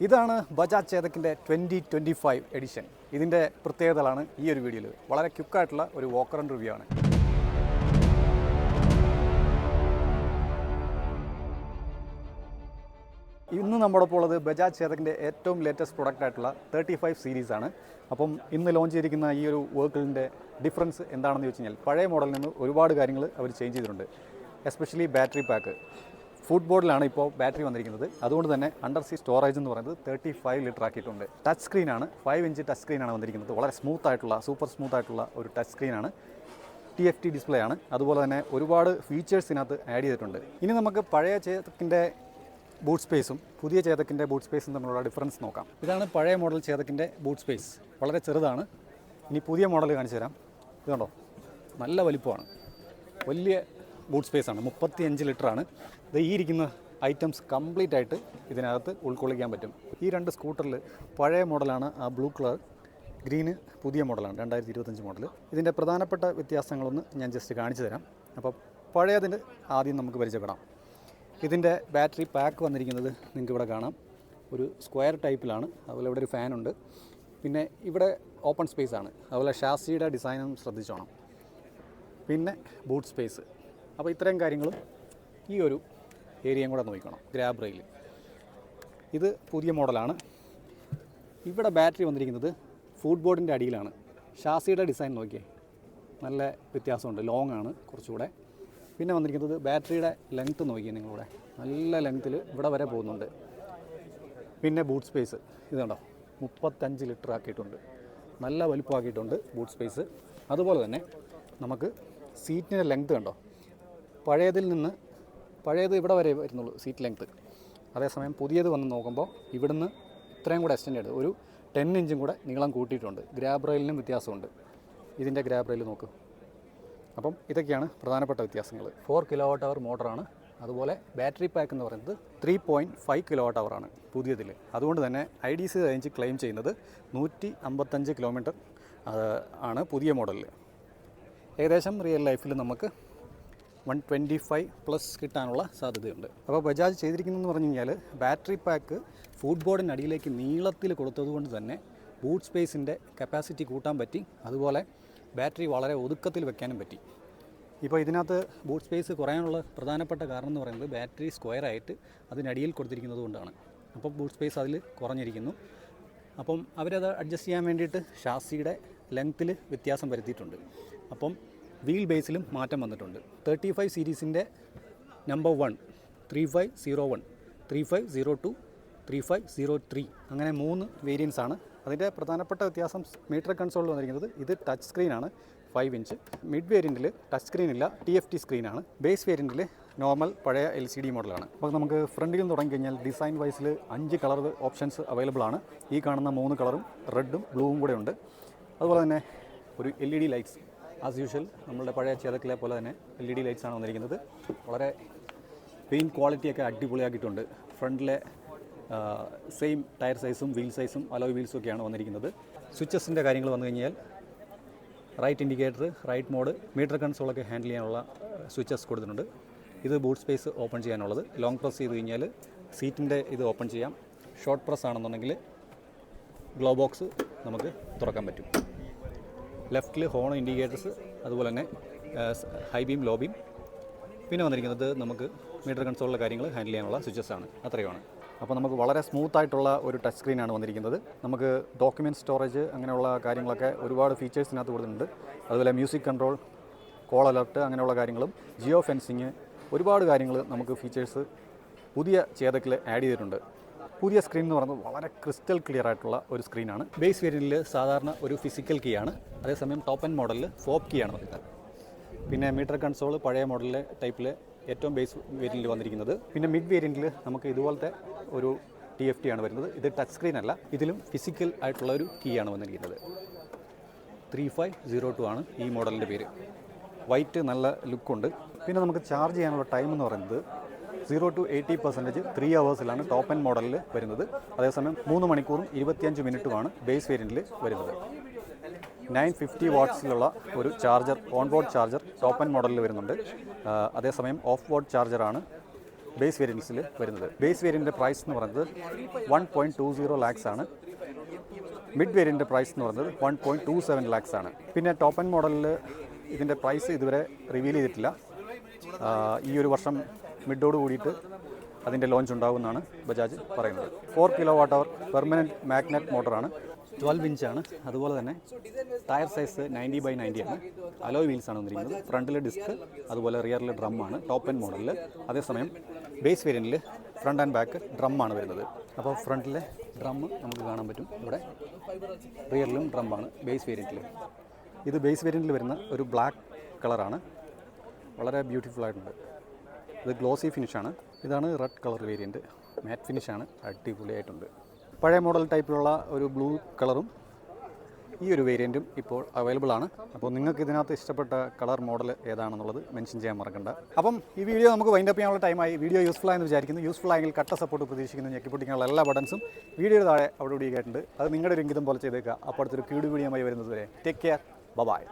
ഇതാണ് ബജാജ് ചേതക്കിന്റെ twenty twenty five edition. ഇതിന്റെ പ്രത്യേകതകളാണ് ഈ ഒരു വീഡിയോയിൽ. വളരെ ക്യുക്കായിട്ടുള്ള ഒരു വോക്കർ ആൻഡ് റിവ്യൂ ആണ്. ഇന്ന് നമ്മുടെ ഉള്ളത് ബജാജ് ചേതക്കിന്റെ ഏറ്റവും ലേറ്റസ്റ്റ് പ്രൊഡക്റ്റ് ആയിട്ടുള്ള തേർട്ടി ഫൈവ് സീരീസ് ആണ്. അപ്പം ഇന്ന് ലോഞ്ച് ചെയ്തിരിക്കുന്ന ഈ ഒരു വെഹിക്കിളിന്റെ ഡിഫറൻസ് എന്താണെന്ന് ചോദിച്ചു കഴിഞ്ഞാൽ പഴയ മോഡലിൽ നിന്ന് ഒരുപാട് കാര്യങ്ങൾ അവർ ചേഞ്ച് ചെയ്തിട്ടുണ്ട്. എസ്പെഷ്യലി ബാറ്ററി പാക്ക് ഫുഡ് ബോർഡിലാണ് ഇപ്പോൾ ബാറ്ററി വന്നിരിക്കുന്നത്. അതുകൊണ്ട് തന്നെ അണ്ടർ സീ സ്റ്റോറേജ് എന്ന് പറയുന്നത് തേർട്ടി ഫൈവ് ലിറ്റർ ആക്കിയിട്ടുണ്ട്. ടച്ച് സ്ക്രീനാണ് ഫൈവ് ഇഞ്ച് ടച്ച് സ്ക്രീനാണ് വന്നിരിക്കുന്നത്. വളരെ സ്മൂത്ത് ആയിട്ടുള്ള സൂപ്പർ സ്മൂത്ത് ആയിട്ടുള്ള ഒരു ടച്ച് സ്ക്രീനാണ് ടി എഫ് ടി ഡിസ്പ്ലേ ആണ്. അതുപോലെ തന്നെ ഒരുപാട് ഫീച്ചേഴ്സ് ഇതിനകത്ത് ആഡ് ചെയ്തിട്ടുണ്ട്. ഇനി നമുക്ക് പഴയ ചേതക്കിന്റെ ബൂട്ട് സ്പേസും പുതിയ ചേതക്കിന്റെ ബൂട്ട് സ്പേസും തമ്മിലുള്ള ഡിഫറൻസ് നോക്കാം. ഇതാണ് പഴയ മോഡൽ ചേതക്കിന്റെ ബൂട്ട് സ്പേസ് വളരെ ചെറുതാണ്. ഇനി പുതിയ മോഡൽ കാണിച്ചു തരാം. ഇതുണ്ടോ നല്ല വലിപ്പമാണ്. വലിയ ബൂട്ട് സ്പേസ് ആണ്. മുപ്പത്തി അഞ്ച് ലിറ്ററാണ്. ഈ ഇരിക്കുന്ന ഐറ്റംസ് കംപ്ലീറ്റ് ആയിട്ട് ഇതിനകത്ത് ഉൾക്കൊള്ളിക്കാൻ പറ്റും. ഈ രണ്ട് സ്കൂട്ടറിൽ പഴയ മോഡലാണ് ആ ബ്ലൂ കളർ ഗ്രീന് പുതിയ മോഡലാണ് രണ്ടായിരത്തി ഇരുപത്തഞ്ച് മോഡൽ ഇതിന്റെ പ്രധാനപ്പെട്ട വ്യത്യാസങ്ങളൊന്ന് ഞാൻ ജസ്റ്റ് കാണിച്ചു തരാം. അപ്പോൾ പഴയതിന് ആദ്യം നമുക്ക് പരിചയപ്പെടാം. ഇതിന്റെ ബാറ്ററി പാക്ക് വന്നിരിക്കുന്നത് നിങ്ങൾക്ക് ഇവിടെ കാണാം. ഒരു സ്ക്വയർ ടൈപ്പിലാണ് അതുപോലെ ഇവിടെ ഒരു ഫാനുണ്ട് പിന്നെ ഇവിടെ ഓപ്പൺ സ്പേസ് ആണ്. അതുപോലെ ഷാസിയുടെ ഡിസൈനും ശ്രദ്ധിച്ചോണം. പിന്നെ ബൂട്ട് സ്പേസ് അപ്പോൾ ഇത്രയും കാര്യങ്ങളും ഈ ഒരു ഏരിയയും കൂടെ നോക്കണം ഗ്രാബ് റെയിൽ. ഇത് പുതിയ മോഡലാണ്. ഇവിടെ ബാറ്ററി വന്നിരിക്കുന്നത് ഫുഡ് ബോർഡിന്റെ അടിയിലാണ്. ഷാസിയുടെ ഡിസൈൻ നോക്കിയേ നല്ല വ്യത്യാസമുണ്ട് ലോങ് ആണ് കുറച്ചുകൂടെ. പിന്നെ വന്നിരിക്കുന്നത് ബാറ്ററിയുടെ ലെങ്ത്ത് നോക്കിയേ നിങ്ങളിവിടെ നല്ല ലെങ്ത്തിൽ ഇവിടെ വരെ പോകുന്നുണ്ട്. പിന്നെ ബൂട്ട് സ്പേസ് ഇത് കണ്ടോ മുപ്പത്തഞ്ച് ലിറ്റർ ആക്കിയിട്ടുണ്ട്. നല്ല വലുപ്പമാക്കിയിട്ടുണ്ട് ബൂട്ട് സ്പേസ് അതുപോലെ തന്നെ നമുക്ക് സീറ്റിന്റെ ലെങ്ത്ത് കണ്ടോ പഴയതിൽ നിന്ന് പഴയത് ഇവിടെ വരെ വരുന്നുള്ളൂ സീറ്റ് ലെങ്ത്ത് അതേസമയം പുതിയത് വന്ന് നോക്കുമ്പോൾ ഇവിടുന്ന് ഇത്രയും കൂടെ എക്സ്റ്റൻഡ് ചെയ്ത് ഒരു ടെൻ ഇഞ്ചും കൂടെ നീളം കൂട്ടിയിട്ടുണ്ട്. ഗ്രാബ് റെയിലിനും വ്യത്യാസമുണ്ട്. ഇതിന്റെ ഗ്രാബ് റെയിൽ നോക്ക്. അപ്പം ഇതൊക്കെയാണ് പ്രധാനപ്പെട്ട വ്യത്യാസങ്ങൾ. ഫോർ കിലോ വാട്ട് അവർ മോട്ടറാണ് അതുപോലെ ബാറ്ററി പാക്ക് എന്ന് പറയുന്നത് three point five kilo watt അവറാണ് പുതിയതിൽ. അതുകൊണ്ട് തന്നെ I D C range claim ചെയ്യുന്നത് നൂറ്റി അമ്പത്തഞ്ച് കിലോമീറ്റർ ആണ് പുതിയ മോഡലിൽ ഏകദേശം റിയൽ ലൈഫിൽ നമുക്ക് വൺ ട്വന്റി ഫൈവ് പ്ലസ് കിട്ടാനുള്ള സാധ്യതയുണ്ട്. അപ്പോൾ ബജാജ് ചെയ്തിരിക്കുന്നതെന്ന് പറഞ്ഞു കഴിഞ്ഞാൽ ബാറ്ററി പാക്ക് ഫുഡ് ബോർഡിന്റെ അടിയിലേക്ക് നീളത്തിൽ കൊടുത്തതുകൊണ്ട് തന്നെ ബൂട്ട് സ്പേസിന്റെ കപ്പാസിറ്റി കൂട്ടാൻ പറ്റി. അതുപോലെ ബാറ്ററി വളരെ ഒതുക്കത്തിൽ വെക്കാനും പറ്റി. ഇപ്പോൾ ഇതിനകത്ത് ബൂട്ട് സ്പേസ് കുറയാനുള്ള പ്രധാനപ്പെട്ട കാരണം എന്ന് പറയുന്നത് ബാറ്ററി സ്ക്വയർ ആയിട്ട് അതിനടിയിൽ കൊടുത്തിരിക്കുന്നത് കൊണ്ടാണ്. അപ്പോൾ ബൂട്ട് സ്പേസ് അതിൽ കുറഞ്ഞിരിക്കുന്നു. അപ്പം അവരത് അഡ്ജസ്റ്റ് ചെയ്യാൻ വേണ്ടിയിട്ട് ഷാസിയുടെ ലെങ്ത്തിൽ വ്യത്യാസം വരുത്തിയിട്ടുണ്ട്. അപ്പം വീൽ ബേസിലും മാറ്റം വന്നിട്ടുണ്ട്. തേർട്ടി ഫൈവ് സീരീസിന്റെ number one three five zero one three five zero two three five zero three അങ്ങനെ മൂന്ന് വേരിയൻസ് ആണ്. അതിന്റെ പ്രധാനപ്പെട്ട വ്യത്യാസം മീറ്റർ കൺസോളിൽ വന്നിരിക്കുന്നത് ഇത് ടച്ച് സ്ക്രീനാണ് ഫൈവ് ഇഞ്ച് മിഡ് വേരിയന്റിൽ ടച്ച് സ്ക്രീൻ ഇല്ല ടി എഫ് ടി സ്ക്രീനാണ് ബേസ് വേരിയന്റിൽ നോർമൽ പഴയ എൽ സി ഡി മോഡലാണ് അപ്പോൾ നമുക്ക് ഫ്രണ്ടിൽ നിന്ന് തുടങ്ങി കഴിഞ്ഞാൽ ഡിസൈൻ വൈസിൽ അഞ്ച് കളർ ഓപ്ഷൻസ് അവൈലബിൾ ആണ്. ഈ കാണുന്ന മൂന്ന് കളറും റെഡും ബ്ലൂവും കൂടെ ഉണ്ട്. അതുപോലെ തന്നെ ഒരു L E D lights as usual നമ്മളുടെ പഴയ ചേതക്കിലെ പോലെ തന്നെ എൽ ഇ ഡി ലൈറ്റ്സ് ആണ് വന്നിരിക്കുന്നത്. വളരെ പെയിന്റ് ക്വാളിറ്റിയൊക്കെ അടിപൊളിയാക്കിയിട്ടുണ്ട്. ഫ്രണ്ടിലെ സെയിം ടയർ സൈസും വീൽ സൈസും അലോയ് വീൽസും ഒക്കെയാണ് വന്നിരിക്കുന്നത്. സ്വിച്ചസിന്റെ കാര്യങ്ങൾ വന്നു കഴിഞ്ഞാൽ right indicator right mode meter കൺസോളൊക്കെ handle ചെയ്യാനുള്ള സ്വിച്ചസ് കൊടുത്തിട്ടുണ്ട്. ഇത് ബൂട്ട് സ്പേസ് ഓപ്പൺ ചെയ്യാനുള്ളത്. ലോങ് പ്രസ് ചെയ്ത് കഴിഞ്ഞാൽ സീറ്റിന്റെ ഇത് ഓപ്പൺ ചെയ്യാം. ഷോർട്ട് പ്രസ് ആണെന്നുണ്ടെങ്കിൽ ഗ്ലോ ബോക്സ് നമുക്ക് തുറക്കാൻ പറ്റും. ലെഫ്റ്റിൽ ഹോൺ ഇൻഡിക്കേറ്റേഴ്സ് അതുപോലെ തന്നെ ഹൈ ബീം ലോ ബീം. പിന്നെ വന്നിരിക്കുന്നത് നമുക്ക് മീറ്റർ കൺസോളിലെ കാര്യങ്ങൾ ഹാൻഡിൽ ചെയ്യാനുള്ള സ്വിച്ചസ് ആണ്. അത്രയുമാണ്. അപ്പോൾ നമുക്ക് വളരെ സ്മൂത്ത് ആയിട്ടുള്ള ഒരു ടച്ച് സ്ക്രീനാണ് വന്നിരിക്കുന്നത്. നമുക്ക് ഡോക്യുമെന്റ് സ്റ്റോറേജ് അങ്ങനെയുള്ള കാര്യങ്ങളൊക്കെ ഒരുപാട് ഫീച്ചേഴ്സിനകത്ത് കൊടുത്തിട്ടുണ്ട്. അതുപോലെ മ്യൂസിക് കൺട്രോൾ കോൾ അലർട്ട് അങ്ങനെയുള്ള കാര്യങ്ങളും ജിയോ ഫെൻസിങ് ഒരുപാട് കാര്യങ്ങൾ നമുക്ക് ഫീച്ചേഴ്സ് പുതിയ ചേതക്കിൽ ആഡ് ചെയ്തിട്ടുണ്ട്. പുതിയ സ്ക്രീൻ എന്ന് പറയുന്നത് വളരെ ക്രിസ്റ്റൽ ക്ലിയർ ആയിട്ടുള്ള ഒരു സ്ക്രീനാണ് ബേസ് വേരിയന്റിൽ സാധാരണ ഒരു ഫിസിക്കൽ കീ ആണ്. അതേസമയം ടോപ്പ് ആൻഡ് മോഡലിൽ ഫോപ്പ് കീ ആണ് വരുന്നത് പിന്നെ മീറ്റർ കൺസോൾ പഴയ മോഡലിലെ ടൈപ്പിൽ ഏറ്റവും ബേസ് വേരിയന്റിൽ വന്നിരിക്കുന്നത്. പിന്നെ മിഡ് വേരിയന്റിൽ നമുക്ക് ഇതുപോലത്തെ ഒരു ടി എഫ് ടി ആണ് വരുന്നത്. ഇത് ടച്ച് സ്ക്രീൻ അല്ല ഇതിലും ഫിസിക്കൽ ആയിട്ടുള്ള ഒരു കീ ആണ് വന്നിരിക്കുന്നത്. ത്രീ ഫൈവ് സീറോ ടു ആണ് ഈ മോഡലിന്റെ പേര്. വൈറ്റ് നല്ല ലുക്കുണ്ട് പിന്നെ നമുക്ക് ചാർജ് ചെയ്യാനുള്ള ടൈം എന്ന് പറയുന്നത് zero to eighty percentage three അവേഴ്സിലാണ് top and മോഡലിൽ വരുന്നത്. അതേസമയം മൂന്ന് മണിക്കൂറും ഇരുപത്തിയഞ്ച് മിനിറ്റുമാണ് ബേസ് വേരിയന്റിൽ വരുന്നത്. നയൻ ഫിഫ്റ്റി വാട്ട്സിലുള്ള ഒരു charger on board charger top end മോഡലിൽ വരുന്നുണ്ട് അതേസമയം ഓഫ് ബോർഡ് ചാർജറാണ് ബേസ് വേരിയൻസിൽ വരുന്നത്. ബേസ് വേരിയന്റെ പ്രൈസ് എന്ന് പറയുന്നത് one point two zero lakhs ആണ്. മിഡ് വേരിയന്റെ പ്രൈസ് എന്ന് പറയുന്നത് one point two seven lakhs ആണ്. പിന്നെ ടോപ്പ് ആൻഡ് മോഡലിൽ ഇതിന്റെ പ്രൈസ് ഇതുവരെ റിവീൽ ചെയ്തിട്ടില്ല. ഈ ഒരു വർഷം മിഡോട് കൂടിയിട്ട് അതിന്റെ ലോഞ്ച് ഉണ്ടാകുമെന്നാണ് ബജാജ് പറയുന്നത്. Four kilowatt hour permanent magnet മോട്ടറാണ് twelve ഇഞ്ചാണ് അതുപോലെ തന്നെ tyre size ninety by ninety ആണ്. അലോയ് വീൽസ് ആണ് വന്നിരിക്കുന്നത്. ഫ്രണ്ടിലെ ഡിസ്ക് അതുപോലെ റിയറിൽ ഡ്രം ആണ്. ടോപ്പ് ആൻഡ് മോഡലിൽ അതേസമയം ബേസ് വേരിയന്റിൽ ഫ്രണ്ട് ആൻഡ് ബാക്ക് ഡ്രം ആണ് വരുന്നത്. അപ്പോൾ ഫ്രണ്ടിലെ ഡ്രം നമുക്ക് കാണാൻ പറ്റും. ഇവിടെ റിയറിലും ഡ്രമ്മാണ് ബേസ് വേരിയന്റിൽ ഇത് ബേസ് വേരിയന്റിൽ വരുന്ന ഒരു ബ്ലാക്ക് കളറാണ് വളരെ ബ്യൂട്ടിഫുൾ ആയിട്ടുണ്ട്. ഇത് ഗ്ലോസി ഫിനിഷാണ് ഇതാണ് റെഡ് കളർ വേരിയന്റ് മാറ്റ് ഫിനിഷാണ് അടിപൊളിയായിട്ടുണ്ട്. പഴയ മോഡൽ ടൈപ്പിലുള്ള ഒരു ബ്ലൂ കളറും ഈ ഒരു വേരിയന്റും ഇപ്പോൾ അവൈലബിൾ ആണ്. അപ്പോൾ നിങ്ങൾക്ക് ഇതിനകത്ത് ഇഷ്ടപ്പെട്ട കളർ മോഡൽ ഏതാണെന്നുള്ളത് മെൻഷൻ ചെയ്യാൻ മറക്കണ്ട. അപ്പം ഈ വീഡിയോ നമുക്ക് വൈൻഡപ്പ് ചെയ്യാനുള്ള ടൈമായി വീഡിയോ യൂസ്ഫുൾ ആയെന്ന് വിചാരിക്കുന്നു. യൂസ്ഫുൾ ആയെങ്കിൽ കട്ട സപ്പോർട്ട് പ്രതീക്ഷിക്കുന്നു. ഞെക്കിപ്പൊട്ടിക്കാനുള്ള എല്ലാ ബട്ടൺസും വീഡിയോയുടെ താഴെ അവിടെ കൂടി കേട്ടിട്ടുണ്ട് അത് നിങ്ങളുടെ ഒരു ഇംഗിതം പോലെ ചെയ്തേക്കുക. അപ്പോഴത്തെ ഒരു കീട് വീഡിയോയുമായി വരുന്നത് വരെ ടേക്ക് കെയർ ബബായ്